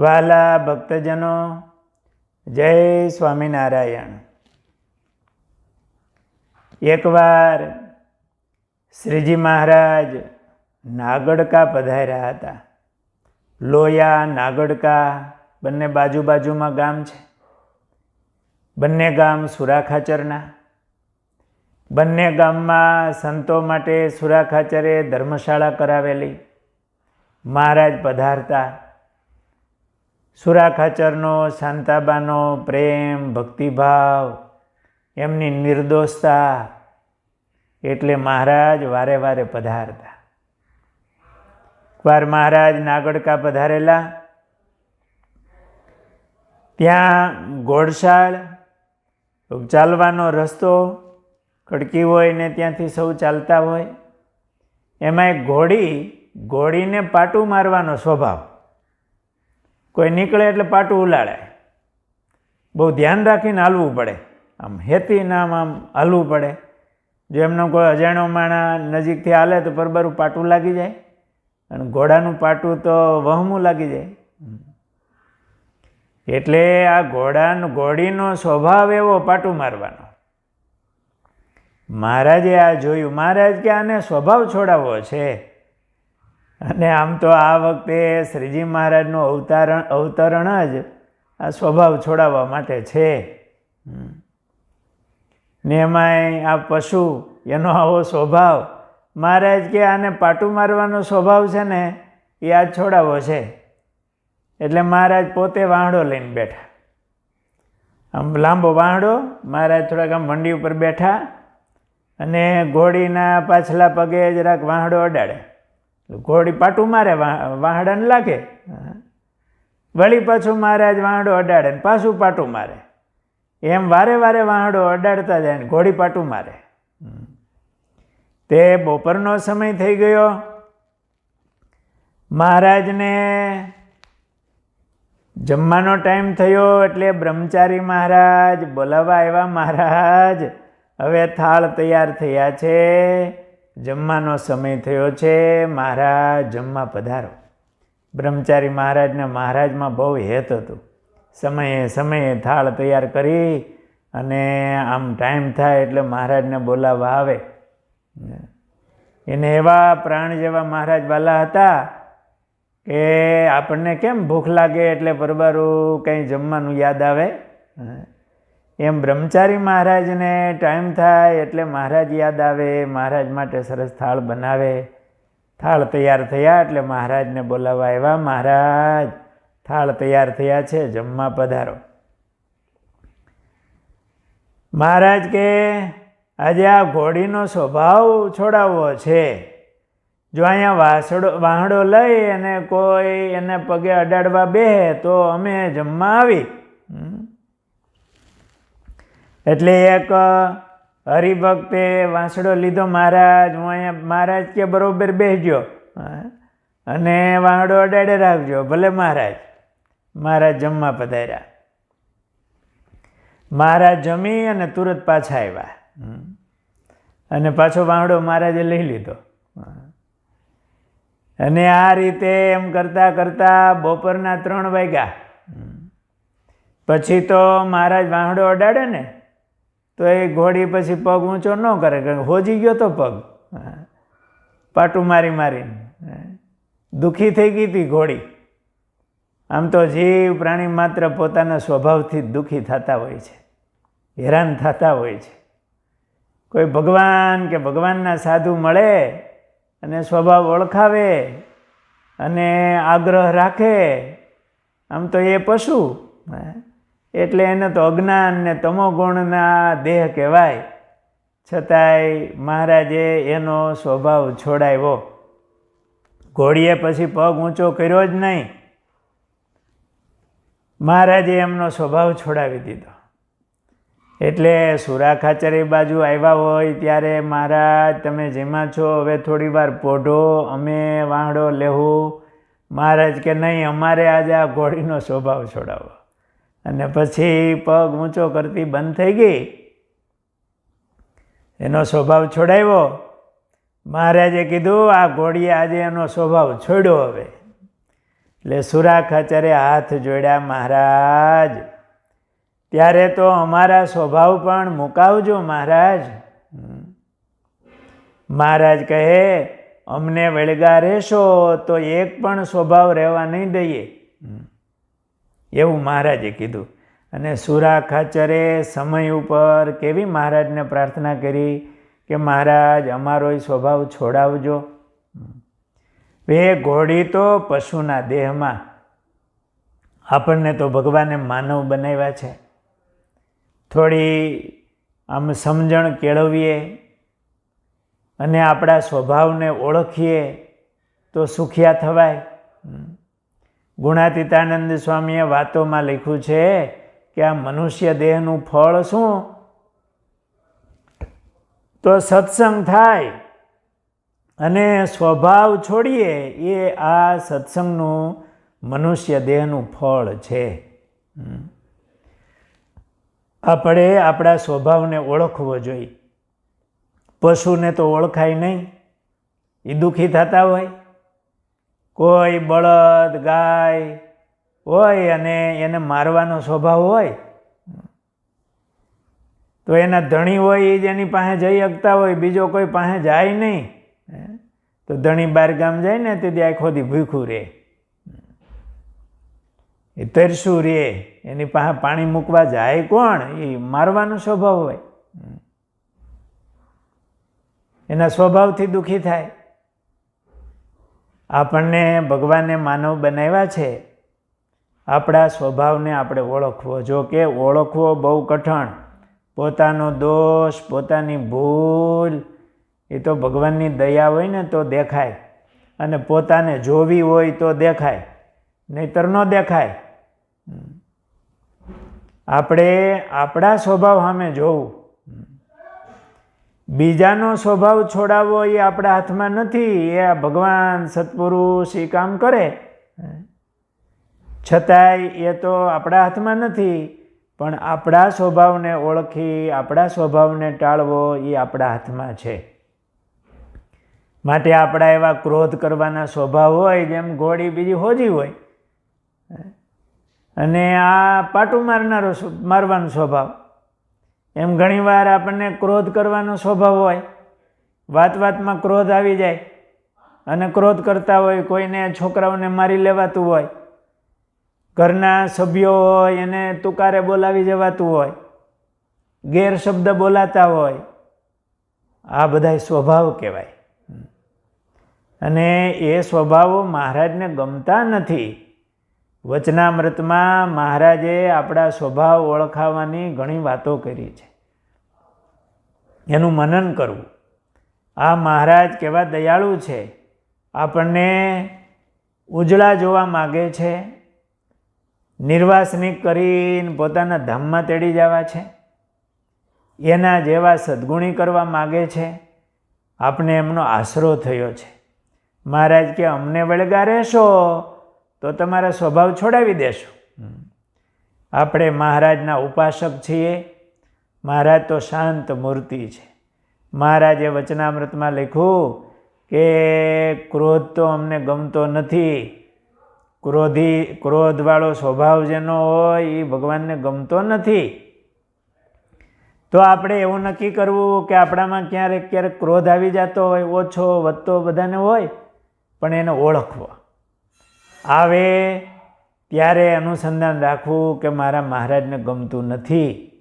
વાલા ભક્તજનો, જય સ્વામિનારાયણ. એકવાર શ્રીજી મહારાજ નાગડકા પધાર્યા હતા. લોયા, નાગડકા બંને બાજુ બાજુમાં ગામ છે. બંને ગામ સુરાખાચરના. બંને ગામમાં સંતો માટે સુરાખાચરે ધર્મશાળા કરાવેલી. મહારાજ પધારતા. સુરાખાચરનો, શાંતાબાનો, પ્રેમ, ભક્તિભાવ, એમની નિર્દોષતા એટલે મહારાજ વારે વારે પધારતા. એકવાર મહારાજ નાગડકા પધારેલા. ત્યાં ઘોડશાળ ચાલવાનો રસ્તો, કડકી હોય ને ત્યાંથી સૌ ચાલતા હોય. એમાં એક ઘોડી, ઘોડીને પાટું મારવાનો સ્વભાવ. કોઈ નીકળે એટલે પાટું ઉલાળે. બહુ ધ્યાન રાખીને હાલવું પડે. આમ હેતી નામ આમ હાલવું પડે. જો એમનો કોઈ અજાણ્યો માણા નજીકથી હાલે તો પરબરું પાટું લાગી જાય. અને ઘોડાનું પાટું તો વહમું લાગી જાય. એટલે આ ઘોડાનો ઘોડીનો સ્વભાવ એવો પાટું મારવાનો. મહારાજે આ જોયું. મહારાજ કે આને સ્વભાવ છોડાવવો છે? અને આમ તો આ વખતે શ્રીજી મહારાજનું અવતારણ, અવતરણ જ આ સ્વભાવ છોડાવવા માટે છે. ને એમાંય આ પશુ, એનો આવો સ્વભાવ, મહારાજ કે આને પાટું મારવાનો સ્વભાવ છે ને, એ આજ છોડાવો છે. એટલે મહારાજ પોતે વાહડો લઈને બેઠા. આમ લાંબો વાહડો, મહારાજ થોડાક આમ મંડી ઉપર બેઠા અને ઘોડીના પાછલા પગે જરાક વાહડો અડાડે. ઘોડી પાટું મારે વાહડાને લાગે. વળી પાછું મહારાજ વાહડો અડાડે ને પાછું પાટું મારે. એમ વારે વારે વાહડો અડાડતા જાય ને ઘોડી પાટું મારે. તે બપોરનો સમય થઈ ગયો. મહારાજને જમવાનો ટાઈમ થયો એટલે બ્રહ્મચારી મહારાજ બોલાવવા આવ્યા, મહારાજ, હવે થાળ તૈયાર થયા છે. જમવાનો સમય થયો છે, મહારાજ, જમવા પધારો. બ્રહ્મચારી મહારાજને મહારાજમાં બહુ હેત હતું. સમયે સમયે થાળ તૈયાર કરી અને આમ ટાઈમ થાય એટલે મહારાજને બોલાવવા આવે. એને એવા પ્રાણ જેવા મહારાજ વાલા હતા કે આપણને કેમ ભૂખ લાગે એટલે પરબારું કંઈ જમવાનું યાદ આવે? એમ બ્રહ્મચારી મહારાજને ટાઈમ થાય એટલે મહારાજ યાદ આવે, મહારાજ માટે સરસ થાળ બનાવે. થાળ તૈયાર થયા એટલે મહારાજને બોલાવવા આવ્યા, મહારાજ, થાળ તૈયાર થયા છે, જમવા પધારો. મહારાજ કે, આજે આ ઘોડીનો સ્વભાવ છોડાવવો છે. જો અહીંયા વાસડો, વાહડો લઈ અને કોઈ એને પગે અડાડવા બેહે તો અમે જમવા આવી. એટલે એક હરિભક્તે વાંસડો લીધો મહારાજ, હું અહીંયા મહારાજ કે બરોબર બેસજો અને વાંસડો અડાડે રાખજો, ભલે મહારાજ. મહારાજ જમવા પધાર્યા. મહારાજ જમી અને તુરત પાછા આવ્યા. અને પાછો વાંસડો મહારાજે લઈ લીધો. અને આ રીતે એમ કરતાં કરતાં બપોરના ત્રણ વાગ્યા. પછી તો મહારાજ વાંસડો અડાડે ને તો એ ઘોડી પછી પગ ઊંચો ન કરે, કારણ હોજી ગયો તો પગ. પાટું મારી મારીને. દુઃખી થઈ ગઈ હતી ઘોડી. આમ તો જીવ પ્રાણી માત્ર પોતાના સ્વભાવથી જ દુઃખી થતા હોય છે, હેરાન થતા હોય છે. કોઈ ભગવાન કે ભગવાનના સાધુ મળે અને સ્વભાવ ઓળખાવે અને આગ્રહ રાખે, આમ તો એ પશુ. એટલે એને તો અજ્ઞાન ને તમોગુણના દેહ કહેવાય. છતાંય મહારાજે એનો સ્વભાવ છોડાવ્યો. ઘોડીએ પછી પગ ઊંચો કર્યો જ નહીં. મહારાજે એમનો સ્વભાવ છોડાવી દીધો. એટલે સુરાખાચરી બાજુ આવ્યા હોય ત્યારે, મહારાજ, તમે જેમાં છો, હવે થોડી વાર પોઢો, અમે વાંહડો લેવું મહારાજ કે, નહીં, અમારે આજે આ ઘોડીનો સ્વભાવ છોડાવો. અને પછી પગ ઊંચો કરતી બંધ થઈ ગઈ. એનો સ્વભાવ છોડાવ્યો. મહારાજે કીધું, આ ઘોડીએ આજે એનો સ્વભાવ છોડ્યો હવે. એટલે સુરા ખાચરે હાથ જોડ્યા, મહારાજ, ત્યારે તો અમારા સ્વભાવ પણ મુકાવજો મહારાજ. મહારાજ કહે, અમને વળગા રહેશો, તો એક પણ સ્વભાવ રહેવા નહીં દઈએ. એવું મહારાજે કીધું. અને સુરા ખાચરે સમય ઉપર કેવી મહારાજને પ્રાર્થના કરી કે મહારાજ, અમારો સ્વભાવ છોડાવજો. એ ઘોડી તો પશુના દેહમાં. આપણને તો ભગવાને માનવ બનાવ્યા છે. થોડી આમ સમજણ કેળવીએ અને આપણા સ્વભાવને ઓળખીએ તો સુખિયા થવાય. ગુણાતીતાનંદ સ્વામીએ વાતોમાં લખ્યું છે કે આ મનુષ્ય દેહનું ફળ શું? તો સત્સંગ થાય અને સ્વભાવ છોડીએ, એ આ સત્સંગનું મનુષ્ય દેહનું ફળ છે. આપણે આપણા સ્વભાવને ઓળખવો જોઈએ. પશુને તો ઓળખાય નહીં. એ દુઃખી થતા હોય. કોઈ બળદ, ગાય હોય અને એને મારવાનો સ્વભાવ હોય, તો એના ધણી હોય એ જ એની પાસે જઈ શકતા હોય, બીજો કોઈ પાસે જાય નહીં. તો ધણી બાર ગામ જાય ને તેથી આખો દી ભૂખું રહે. એ તરસું રહે. એની પાસે પાણી મૂકવા જાય કોણ? એ મારવાનો સ્વભાવ હોય. એના સ્વભાવથી દુઃખી થાય. આપણને ભગવાને માનવ બનાવ્યા છે, આપણા સ્વભાવને આપણે ઓળખવો. જો કે ઓળખવો બહુ કઠણ. પોતાનો દોષ, પોતાની ભૂલ, એ તો ભગવાનની દયા હોય ને તો દેખાય. અને પોતાને જોવી હોય તો દેખાય. નહીતર ન દેખાય. આપણે આપણા સ્વભાવ સામે જોવું. બીજાનો સ્વભાવ છોડાવવો એ આપણા હાથમાં નથી, એ આ ભગવાન, સત્પુરુષ એ કામ કરે. છતાંય એ તો આપણા હાથમાં નથી, પણ આપણા સ્વભાવને ઓળખી, આપણા સ્વભાવને ટાળવો એ આપણા હાથમાં છે. માટે આપણા એવા ક્રોધ કરવાના સ્વભાવ હોય, જેમ ઘોડી બીજી હોજી હોય. અને આ પાટું મારનારો મારવાનો સ્વભાવ. એમ ઘણીવાર આપણને ક્રોધ કરવાનો સ્વભાવ હોય, વાત વાતમાં ક્રોધ આવી જાય અને ક્રોધ કરતા હોય, કોઈને છોકરાઓને મારી લેવાતું હોય, ઘરના સભ્યો હોય, એને તુકારે બોલાવી જવાતું હોય ગેરશબ્દ બોલાતા હોય, આ બધા સ્વભાવ કહેવાય. અને એ સ્વભાવો મહારાજને ગમતા નથી. વચનામૃતમાં મહારાજે આપણા સ્વભાવ ઓળખાવાની ઘણી વાતો કરી છે. એનું મનન કરવું. આ મહારાજ કેવા દયાળુ છે. આપણને ઉજળા જોવા માગે છે. નિર્વાસનિક કરીને પોતાના ધામમાં તેડી જવા છે. એના જેવા સદગુણી કરવા માગે છે. આપણે એમનો આશરો થયો છે. મહારાજ કે, અમને વળગા રહેશો તો તમારા સ્વભાવ છોડાવી દેશો. આપણે મહારાજના ઉપાસક છીએ. મહારાજ તો શાંત મૂર્તિ છે. મહારાજે વચનામૃતમાં લખ્યું કે ક્રોધ તો અમને ગમતો નથી. ક્રોધી, ક્રોધવાળો સ્વભાવ જેનો હોય એ ભગવાનને ગમતો નથી. તો આપણે એવું નક્કી કરવું કે આપણામાં ક્યારેક ક્યારેક ક્રોધ આવી જતો હોય, ઓછો વધતો બધાને હોય, પણ એને ઓળખવો. આવે ત્યારે અનુસંધાન રાખવું કે મારા મહારાજને ગમતું નથી.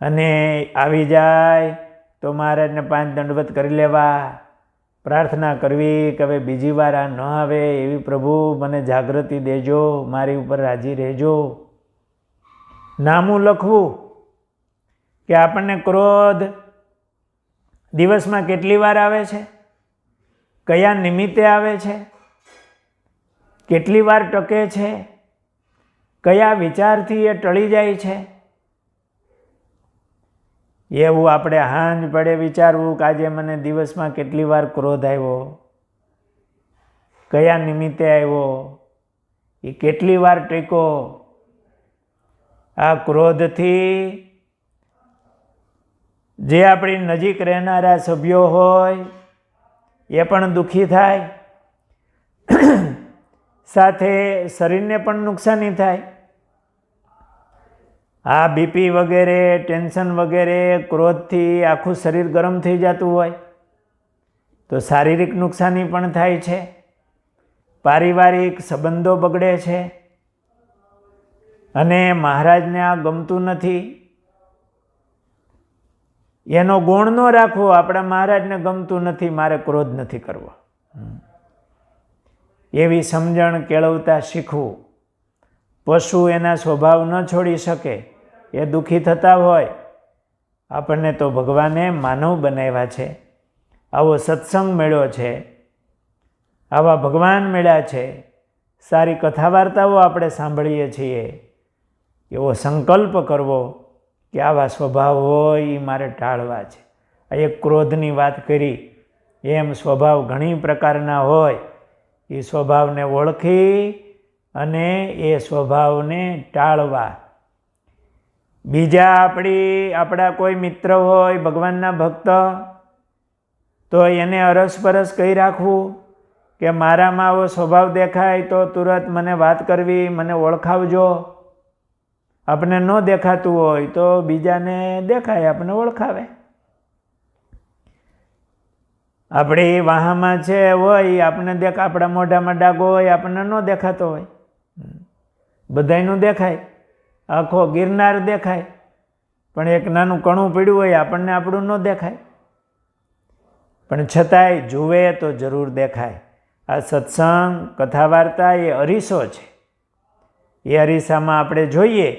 અને આવી જાય તો મહારાજને પાંચ દંડવત કરી લેવા. પ્રાર્થના કરવી કે હવે બીજી વાર આ ન આવે એવી પ્રભુ મને જાગૃતિ દેજો, મારી ઉપર રાજી રહેજો. નામું લખવું કે આપણને ક્રોધ દિવસમાં કેટલી વાર આવે છે? કયા નિમિત્તે આવે છે? કેટલી વાર ટકે છે? કયા વિચારથી એ ટળી જાય છે? એવું આપણે હાંજ પડે વિચારવું કે આજે મને દિવસમાં કેટલી વાર ક્રોધ આવ્યો? કયા નિમિત્તે આવ્યો? એ કેટલી વાર ટેકો? આ ક્રોધથી જે આપણી નજીક રહેનારા સભ્યો હોય, એ પણ દુઃખી થાય? સાથે શરીરને પણ નુકસાની થાય. આ બીપી વગેરે ટેન્શન વગેરે, ક્રોધથી આખું શરીર ગરમ થઈ જતું હોય, તો શારીરિક નુકસાની પણ થાય છે. પારિવારિક સંબંધો બગડે છે. અને મહારાજને આ ગમતું નથી. એનો ગુણ ન રાખવો. આપણા મહારાજને ગમતું નથી. મારે ક્રોધ નથી કરવો. એવી સમજણ કેળવતા શીખવું. પશુ એના સ્વભાવ ન છોડી શકે, એ દુઃખી થતા હોય. આપણને તો ભગવાને માનવ બનાવ્યા છે. આવો સત્સંગ મેળ્યો છે. આવા ભગવાન મેળ્યા છે. સારી કથા વાર્તાઓ આપણે સાંભળીએ છીએ. એવો સંકલ્પ કરવો કે આવા સ્વભાવ હોય એ મારે ટાળવા છે. આ એક ક્રોધની વાત કરી. એમ સ્વભાવ ઘણી પ્રકારના હોય. એ સ્વભાવને ઓળખી અને એ સ્વભાવને ટાળવા. બીજા આપણી, આપણા કોઈ મિત્ર હોય, ભગવાનના ભક્ત, તો એને અરસપરસ કહી રાખવું કે મારામાં આવો સ્વભાવ દેખાય તો તુરંત મને વાત કરવી, મને ઓળખાવજો. આપને ન દેખાતું હોય તો બીજાને દેખાય આપણે ઓળખાવે. આપણી વાહામાં છે હોય, આપણને દેખ, આપણા મોઢામાં ડાગો હોય, આપણને ન દેખાતો હોય. બધાયનું દેખાય. આખો ગિરનાર દેખાય. પણ એક નાનું કણું પીડ્યું હોય, આપણને આપણું ન દેખાય. પણ છતાંય જુએ તો જરૂર દેખાય. આ સત્સંગ કથા વાર્તા એ અરીસો છે. એ અરીસામાં આપણે જોઈએ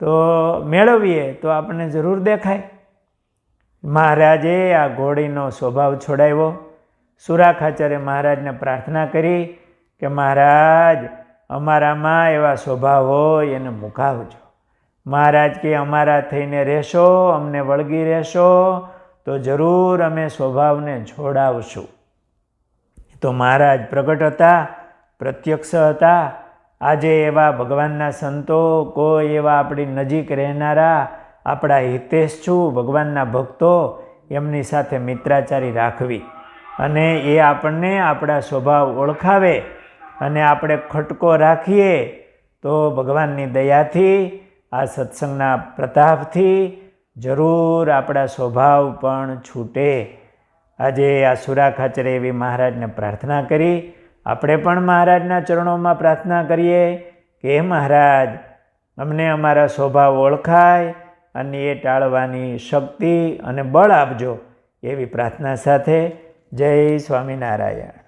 તો મેળવીએ તો આપણને જરૂર દેખાય. મહારાજે આ ઘોડીનો સ્વભાવ છોડાવ્યો. સુરાખાચરે મહારાજને પ્રાર્થના કરી કે, મહારાજ, અમારામાં એવા સ્વભાવ હોય એને મુકાવજો. મહારાજ કે, અમારા થઈને રહેશો, અમને વળગી રહેશો, તો જરૂર અમે સ્વભાવને છોડાવશું તો મહારાજ પ્રગટ હતા, પ્રત્યક્ષ હતા. આજે એવા ભગવાનના સંતો કોઈ એવા આપણી નજીક રહેનારા આપણા હિતેશ છું, ભગવાનના ભક્તો, એમની સાથે મિત્રાચારી રાખવી. અને એ આપણને આપણા સ્વભાવ ઓળખાવે અને આપણે ખટકો રાખીએ તો ભગવાનની દયાથી, આ સત્સંગના પ્રતાપથી જરૂર આપણા સ્વભાવ પણ છૂટે. આજે આ સુરા ખાચરે એવી મહારાજને પ્રાર્થના કરી. આપણે પણ મહારાજના ચરણોમાં પ્રાર્થના કરીએ કે મહારાજ, અમને અમારા સ્વભાવ ઓળખાય અને એ ટાળવાની શક્તિ અને બળ આપજો એવી પ્રાર્થના સાથે જય સ્વામિનારાયણ.